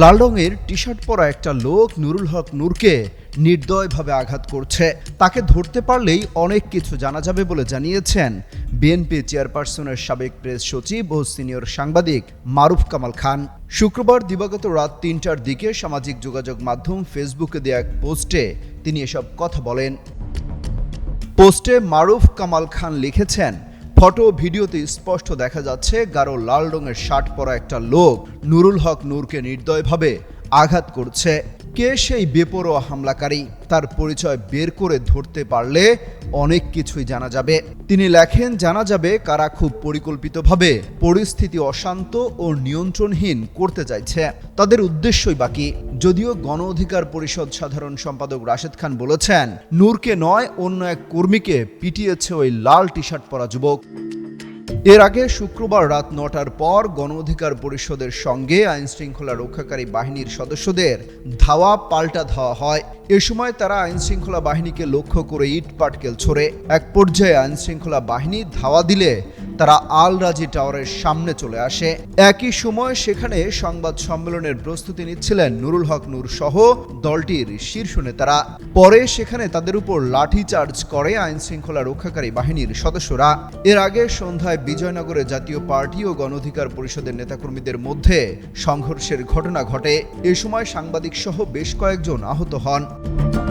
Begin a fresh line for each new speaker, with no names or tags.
লাল রঙের T shirt পরা একটা লোক নুরুল হক নূরকে নির্দয়ভাবে আঘাত করছে। তাকে ধরতে পারলেই অনেক কিছু জানা যাবে বলে জানিয়েছেন বিএনপি চেয়ারপারসনের সাবেক প্রেস সচিব ও সিনিয়র সাংবাদিক মারুফ কামাল খান। শুক্রবার দিবাগত রাত তিনটার দিকে সামাজিক যোগাযোগ মাধ্যম ফেসবুকে দেয়া এক পোস্টে তিনি এসব কথা বলেন। পোস্টে মারুফ কামাল খান লিখেছেন ফটো ভিডিওতে স্পষ্ট দেখা যাচ্ছে গাঢ় লাল রঙের শার্ট পরা একটা লোক। নুরুল হক নূরকে নির্দয়ভাবে আঘাত করছে। কে সেই বেপরোয়া হামলাকারী? তার পরিচয় বের করে ধরতে পারলে অনেক কিছুই জানা যাবে। তিনি লেখেন, জানা যাবে কারা খুব পরিকল্পিতভাবে পরিস্থিতি অশান্ত ও নিয়ন্ত্রণহীন করতে চাইছে। তাদের উদ্দেশ্যই বাকি। যদিও গণ অধিকার পরিষদ সাধারণ সম্পাদক রাশেদ খান বলেছেন, নূরকে নয়, অন্য এক কর্মীকে পিটিয়েছে ওই লাল টি শার্ট পরা যুবক। এর আগে শুক্রবার রাত নটার পর গণ অধিকার পরিষদের সঙ্গে আইনশৃঙ্খলা রক্ষাকারী বাহিনীর সদস্যদের ধাওয়া, পাল্টা ধাওয়া হয়। এ সময় তারা আইনশৃঙ্খলা বাহিনীকে লক্ষ্য করে ইট পাটকেল ছোড়ে এক পর্যায়ে আইনশৃঙ্খলা বাহিনী ধাওয়া দিলে তারা আল রাজি টাওয়ারের সামনে চলে আসে। একই সময় সেখানে সংবাদ সম্মেলনের প্রস্তুতি নিচ্ছিলেন নুরুল হক নূর সহ দলটির শীর্ষ নেতারা। পরে সেখানে তাদের উপর লাঠি চার্জ করে আইন শৃঙ্খলা রক্ষাকারী বাহিনীর সদস্যরা। এর আগে সন্ধ্যায় বিজয়নগরে জাতীয় পার্টি ও গণঅধিকার পরিষদের নেতাকর্মীদের মধ্যে সংঘর্ষের ঘটনা ঘটে। এ সময় সাংবাদিক সহ বেশ কয়েকজন আহত হন। Thank you